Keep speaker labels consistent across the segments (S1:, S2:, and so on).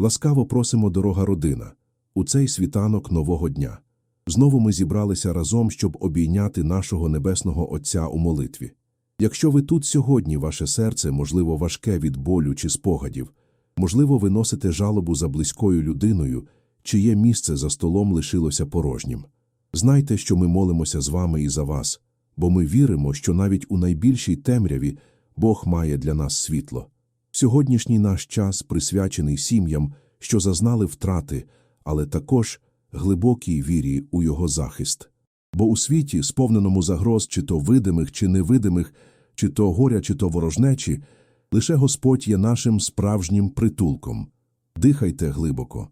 S1: Ласкаво просимо, дорога родина, у цей світанок нового дня. Знову ми зібралися разом, щоб обійняти нашого небесного Отця у молитві. Якщо ви тут сьогодні, ваше серце, можливо, важке від болю чи спогадів, можливо, ви носите жалобу за близькою людиною, чиє місце за столом лишилося порожнім. Знайте, що ми молимося з вами і за вас, бо ми віримо, що навіть у найбільшій темряві Бог має для нас світло. Сьогоднішній наш час присвячений сім'ям, що зазнали втрати, але також глибокій вірі у його захист. Бо у світі, сповненому загроз чи то видимих, чи невидимих, чи то горя, чи то ворожнечі, лише Господь є нашим справжнім притулком. Дихайте глибоко,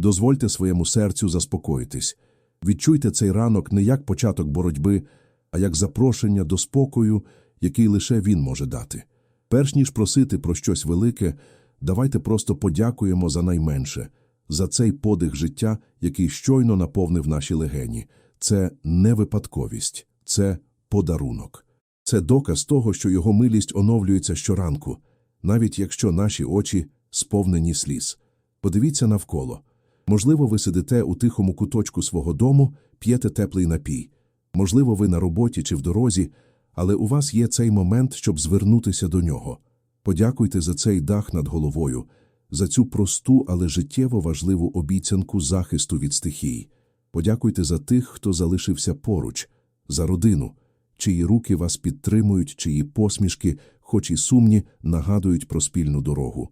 S1: дозвольте своєму серцю заспокоїтись. Відчуйте цей ранок не як початок боротьби, а як запрошення до спокою, який лише він може дати. Перш ніж просити про щось велике, давайте просто подякуємо за найменше, за цей подих життя, який щойно наповнив наші легені. Це не випадковість, це подарунок. Це доказ того, що його милість оновлюється щоранку, навіть якщо наші очі сповнені сліз. Подивіться навколо. Можливо, ви сидите у тихому куточку свого дому, п'єте теплий напій. Можливо, ви на роботі чи в дорозі, але у вас є цей момент, щоб звернутися до нього. Подякуйте за цей дах над головою, за цю просту, але життєво важливу обіцянку захисту від стихій. Подякуйте за тих, хто залишився поруч, за родину, чиї руки вас підтримують, чиї посмішки, хоч і сумні, нагадують про спільну дорогу.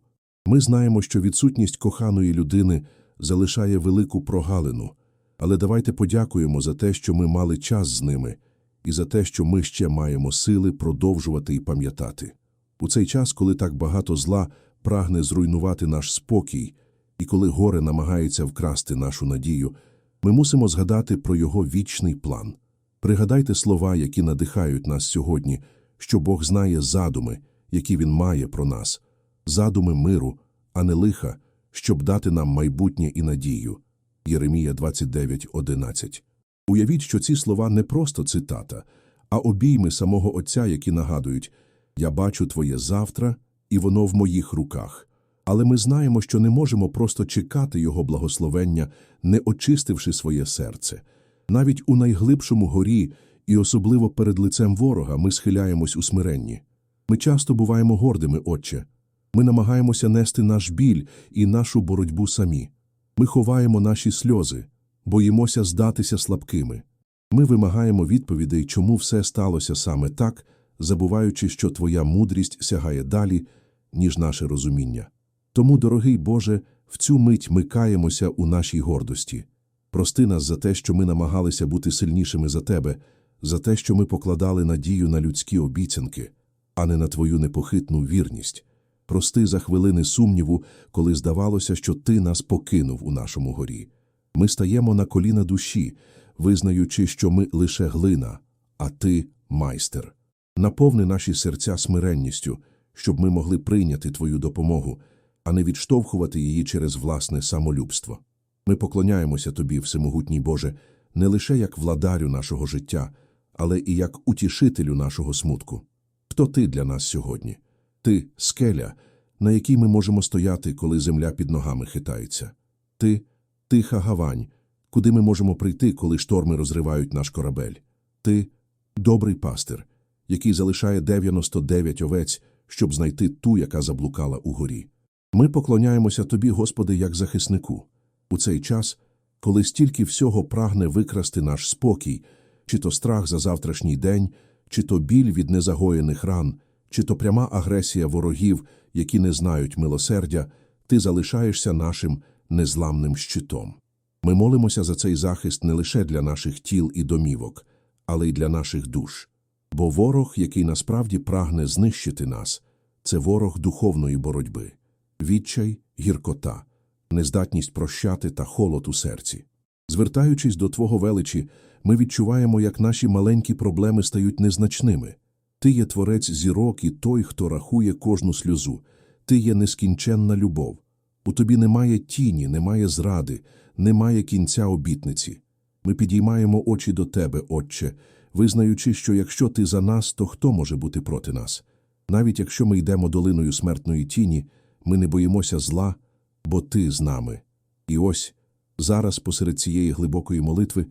S1: Ми знаємо, що відсутність коханої людини залишає велику прогалину, але давайте подякуємо за те, що ми мали час з ними, і за те, що ми ще маємо сили продовжувати і пам'ятати. У цей час, коли так багато зла прагне зруйнувати наш спокій, і коли горе намагається вкрасти нашу надію, ми мусимо згадати про його вічний план. Пригадайте слова, які надихають нас сьогодні, що Бог знає задуми, які Він має про нас, задуми миру, а не лиха, щоб дати нам майбутнє і надію. Єремія 29.11. Уявіть, що ці слова не просто цитата, а обійми самого Отця, які нагадують «Я бачу твоє завтра, і воно в моїх руках». Але ми знаємо, що не можемо просто чекати Його благословення, не очистивши своє серце. Навіть у найглибшому горі, і особливо перед лицем ворога, ми схиляємось у смиренні. Ми часто буваємо гордими, Отче. Ми намагаємося нести наш біль і нашу боротьбу самі. Ми ховаємо наші сльози, боїмося здатися слабкими. Ми вимагаємо відповідей, чому все сталося саме так, забуваючи, що Твоя мудрість сягає далі, ніж наше розуміння. Тому, дорогий Боже, в цю мить ми каємося у нашій гордості. Прости нас за те, що ми намагалися бути сильнішими за Тебе, за те, що ми покладали надію на людські обіцянки, а не на Твою непохитну вірність. Прости за хвилини сумніву, коли здавалося, що Ти нас покинув у нашому горі. Ми стаємо на коліна душі, визнаючи, що ми лише глина, а Ти – майстер. Наповни наші серця смиренністю, щоб ми могли прийняти Твою допомогу, а не відштовхувати її через власне самолюбство. Ми поклоняємося Тобі, Всемогутній Боже, не лише як владарю нашого життя, але і як утішителю нашого смутку. Хто Ти для нас сьогодні? Ти – скеля, на якій ми можемо стояти, коли земля під ногами хитається. Ти – тиха гавань, куди ми можемо прийти, коли шторми розривають наш корабель. Ти – добрий пастир, який залишає 99 овець, щоб знайти ту, яка заблукала у горі. Ми поклоняємося Тобі, Господи, як захиснику. У цей час, коли стільки всього прагне викрасти наш спокій, чи то страх за завтрашній день, чи то біль від незагоєних ран, чи то пряма агресія ворогів, які не знають милосердя, ти залишаєшся нашим незламним щитом. Ми молимося за цей захист не лише для наших тіл і домівок, але й для наших душ. Бо ворог, який насправді прагне знищити нас, це ворог духовної боротьби, відчай, гіркота, нездатність прощати та холод у серці. Звертаючись до Твого величі, ми відчуваємо, як наші маленькі проблеми стають незначними. Ти є творець зірок і той, хто рахує кожну сльозу. Ти є нескінченна любов. У тобі немає тіні, немає зради, немає кінця обітниці. Ми підіймаємо очі до Тебе, Отче, визнаючи, що якщо Ти за нас, то хто може бути проти нас? Навіть якщо ми йдемо долиною смертної тіні, ми не боїмося зла, бо Ти з нами. І ось зараз, посеред цієї глибокої молитви,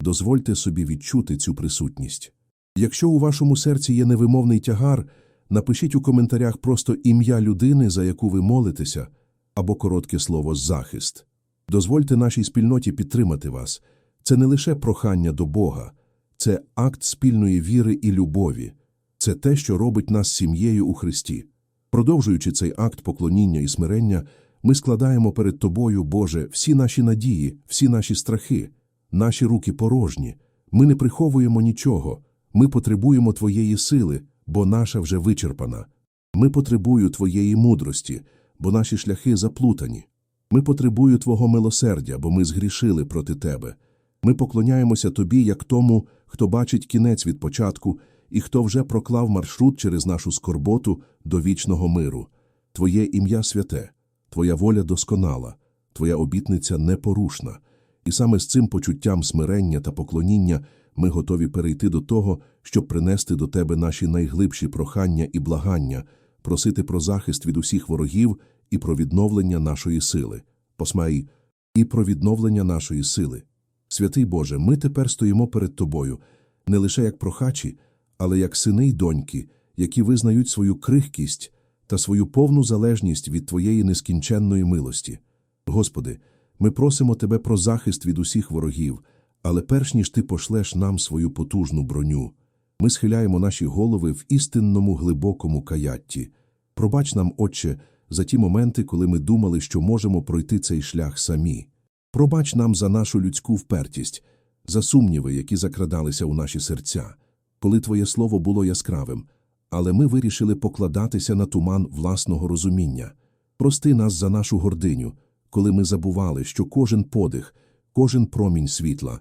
S1: дозвольте собі відчути цю присутність. Якщо у вашому серці є невимовний тягар, напишіть у коментарях просто ім'я людини, за яку ви молитеся, або коротке слово захист. Дозвольте нашій спільноті підтримати вас. Це не лише прохання до Бога, це акт спільної віри і любові. Це те, що робить нас сім'єю у Христі. Продовжуючи цей акт поклоніння і смирення, ми складаємо перед Тобою, Боже, всі наші надії, всі наші страхи, наші руки порожні. Ми не приховуємо нічого. Ми потребуємо Твоєї сили, бо наша вже вичерпана. Ми потребую Твоєї мудрості, бо наші шляхи заплутані. Ми потребую Твого милосердя, бо ми згрішили проти Тебе. Ми поклоняємося Тобі, як тому, хто бачить кінець від початку і хто вже проклав маршрут через нашу скорботу до вічного миру. Твоє ім'я святе, Твоя воля досконала, Твоя обітниця непорушна. І саме з цим почуттям смирення та поклоніння ми готові перейти до того, щоб принести до Тебе наші найглибші прохання і благання, просити про захист від усіх ворогів і про відновлення нашої сили. Посмай, і про відновлення нашої сили. Святий Боже, ми тепер стоїмо перед Тобою, не лише як прохачі, але як сини й доньки, які визнають свою крихкість та свою повну залежність від Твоєї нескінченної милості. Господи, ми просимо Тебе про захист від усіх ворогів, але перш ніж Ти пошлеш нам свою потужну броню, ми схиляємо наші голови в істинному глибокому каятті. Пробач нам, Отче, за ті моменти, коли ми думали, що можемо пройти цей шлях самі. Пробач нам за нашу людську впертість, за сумніви, які закрадалися у наші серця, коли Твоє слово було яскравим, але ми вирішили покладатися на туман власного розуміння. Прости нас за нашу гординю, коли ми забували, що кожен подих, кожен промінь світла,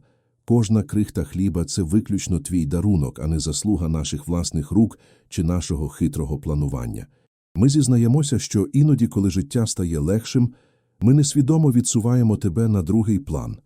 S1: кожна крихта хліба це виключно твій дарунок, а не заслуга наших власних рук чи нашого хитрого планування. Ми зізнаємося, що іноді, коли життя стає легшим, ми несвідомо відсуваємо тебе на другий план,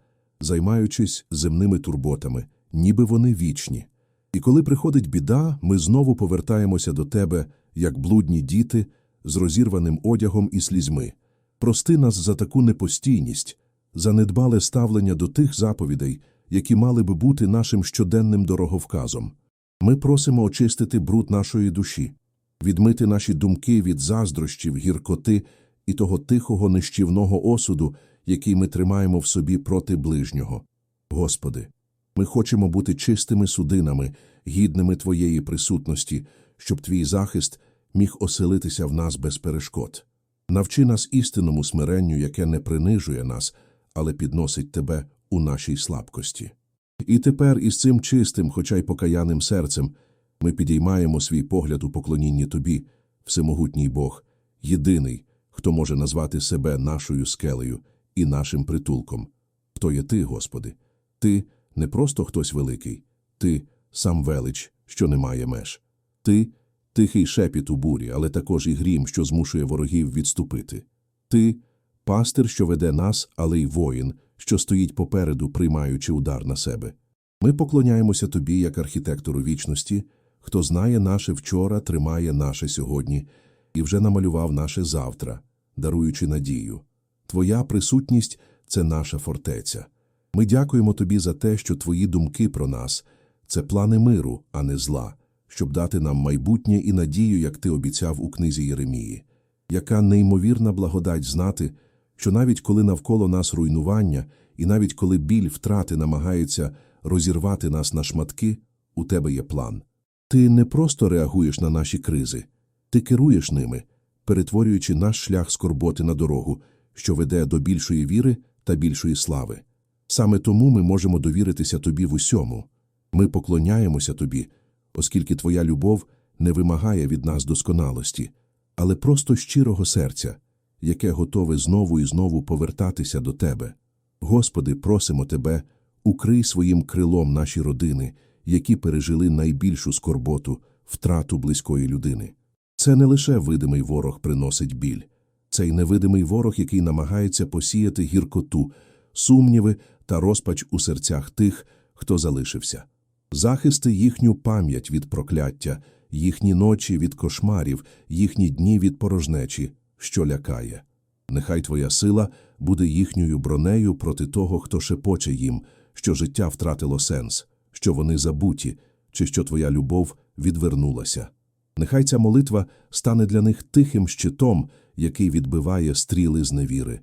S1: займаючись земними турботами, ніби вони вічні. І коли приходить біда, ми знову повертаємося до тебе, як блудні діти, з розірваним одягом і слізьми. Прости нас за таку непостійність, за недбале ставлення до тих заповідей, які мали би бути нашим щоденним дороговказом. Ми просимо очистити бруд нашої душі, відмити наші думки від заздрощів, гіркоти і того тихого нищівного осуду, який ми тримаємо в собі проти ближнього. Господи, ми хочемо бути чистими судинами, гідними Твоєї присутності, щоб Твій захист міг оселитися в нас без перешкод. Навчи нас істинному смиренню, яке не принижує нас, але підносить Тебе у нашій слабкості. І тепер із цим чистим, хоча й покаяним серцем, ми підіймаємо свій погляд у поклонінні Тобі, всемогутній Бог, єдиний, хто може назвати себе нашою скелею і нашим притулком. Хто є Ти, Господи? Ти не просто хтось великий, Ти сам велич, що не має меж. Ти тихий шепіт у бурі, але також і грім, що змушує ворогів відступити. Ти пастир, що веде нас, але й воїн, що стоїть попереду, приймаючи удар на себе. Ми поклоняємося тобі, як архітектору вічності, хто знає наше вчора, тримає наше сьогодні і вже намалював наше завтра, даруючи надію. Твоя присутність це наша фортеця. Ми дякуємо тобі за те, що твої думки про нас це плани миру, а не зла, щоб дати нам майбутнє і надію, як ти обіцяв у книзі Єремії. Яка неймовірна благодать знати, що навіть коли навколо нас руйнування, і навіть коли біль втрати намагається розірвати нас на шматки, у тебе є план. Ти не просто реагуєш на наші кризи, ти керуєш ними, перетворюючи наш шлях скорботи на дорогу, що веде до більшої віри та більшої слави. Саме тому ми можемо довіритися тобі в усьому. Ми поклоняємося тобі, оскільки твоя любов не вимагає від нас досконалості, але просто щирого серця, яке готове знову і знову повертатися до тебе. Господи, просимо Тебе, укрий своїм крилом наші родини, які пережили найбільшу скорботу, втрату близької людини. Це не лише видимий ворог приносить біль, це й невидимий ворог, який намагається посіяти гіркоту, сумніви та розпач у серцях тих, хто залишився. Захисти їхню пам'ять від прокляття, їхні ночі від кошмарів, їхні дні від порожнечі, що лякає. Нехай твоя сила буде їхньою бронею проти того, хто шепоче їм, що життя втратило сенс, що вони забуті, чи що твоя любов відвернулася. Нехай ця молитва стане для них тихим щитом, який відбиває стріли з невіри.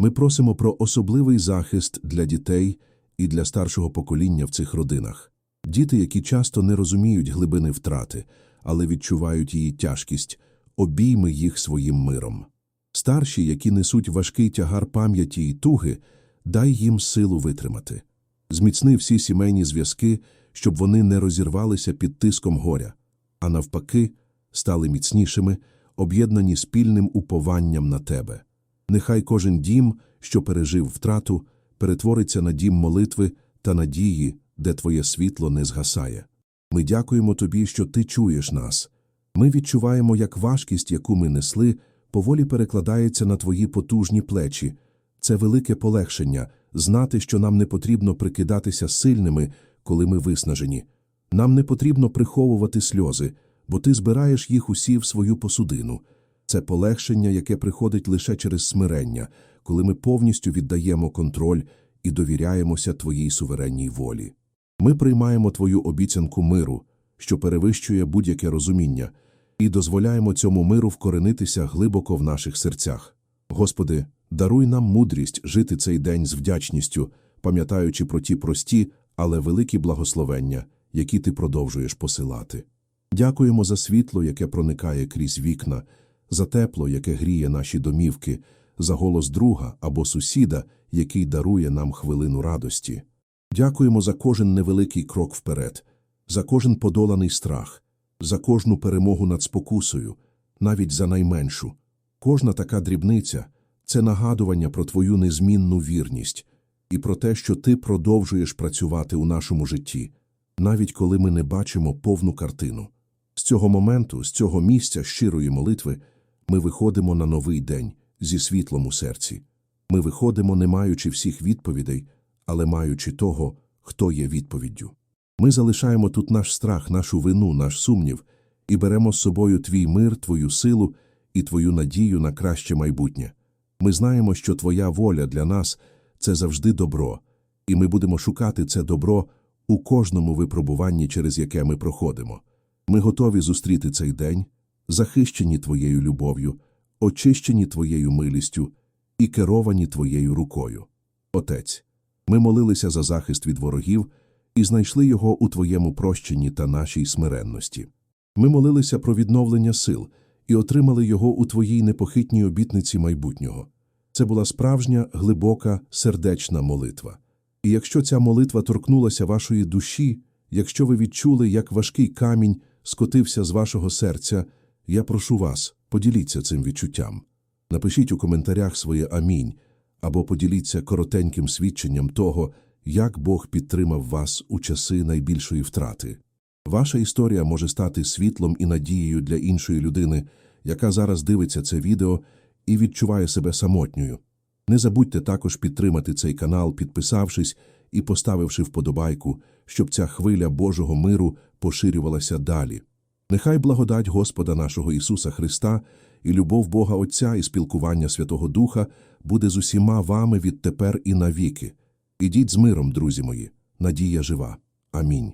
S1: Ми просимо про особливий захист для дітей і для старшого покоління в цих родинах. Діти, які часто не розуміють глибини втрати, але відчувають її тяжкість, обійми їх своїм миром. Старші, які несуть важкий тягар пам'яті і туги, дай їм силу витримати. Зміцни всі сімейні зв'язки, щоб вони не розірвалися під тиском горя, а навпаки, стали міцнішими, об'єднані спільним упованням на тебе. Нехай кожен дім, що пережив втрату, перетвориться на дім молитви та надії, де твоє світло не згасає. Ми дякуємо тобі, що ти чуєш нас. Ми відчуваємо, як важкість, яку ми несли, поволі перекладається на твої потужні плечі. Це велике полегшення знати, що нам не потрібно прикидатися сильними, коли ми виснажені. Нам не потрібно приховувати сльози, бо ти збираєш їх усі в свою посудину. Це полегшення, яке приходить лише через смирення, коли ми повністю віддаємо контроль і довіряємося твоїй суверенній волі. Ми приймаємо твою обіцянку миру, що перевищує будь-яке розуміння, і дозволяємо цьому миру вкоренитися глибоко в наших серцях. Господи, даруй нам мудрість жити цей день з вдячністю, пам'ятаючи про ті прості, але великі благословення, які ти продовжуєш посилати. Дякуємо за світло, яке проникає крізь вікна, за тепло, яке гріє наші домівки, за голос друга або сусіда, який дарує нам хвилину радості. Дякуємо за кожен невеликий крок вперед, за кожен подоланий страх, за кожну перемогу над спокусою, навіть за найменшу. Кожна така дрібниця це нагадування про твою незмінну вірність і про те, що ти продовжуєш працювати у нашому житті, навіть коли ми не бачимо повну картину. З цього моменту, з цього місця щирої молитви, ми виходимо на новий день зі світлом у серці. Ми виходимо, не маючи всіх відповідей, але маючи того, хто є відповіддю. Ми залишаємо тут наш страх, нашу вину, наш сумнів і беремо з собою твій мир, твою силу і твою надію на краще майбутнє. Ми знаємо, що твоя воля для нас це завжди добро, і ми будемо шукати це добро у кожному випробуванні, через яке ми проходимо. Ми готові зустріти цей день, захищені твоєю любов'ю, очищені твоєю милістю і керовані твоєю рукою. Отець, ми молилися за захист від ворогів і знайшли його у твоєму прощенні та нашій смиренності. Ми молилися про відновлення сил і отримали його у твоїй непохитній обітниці майбутнього. Це була справжня, глибока, сердечна молитва. І якщо ця молитва торкнулася вашої душі, якщо ви відчули, як важкий камінь скотився з вашого серця, я прошу вас, поділіться цим відчуттям. Напишіть у коментарях своє амінь або поділіться коротеньким свідченням того, як Бог підтримав вас у часи найбільшої втрати. Ваша історія може стати світлом і надією для іншої людини, яка зараз дивиться це відео і відчуває себе самотньою. Не забудьте також підтримати цей канал, підписавшись і поставивши вподобайку, щоб ця хвиля Божого миру поширювалася далі. Нехай благодать Господа нашого Ісуса Христа і любов Бога Отця і спілкування Святого Духа буде з усіма вами відтепер і навіки. Ідіть з миром, друзі мої, надія жива. Амінь.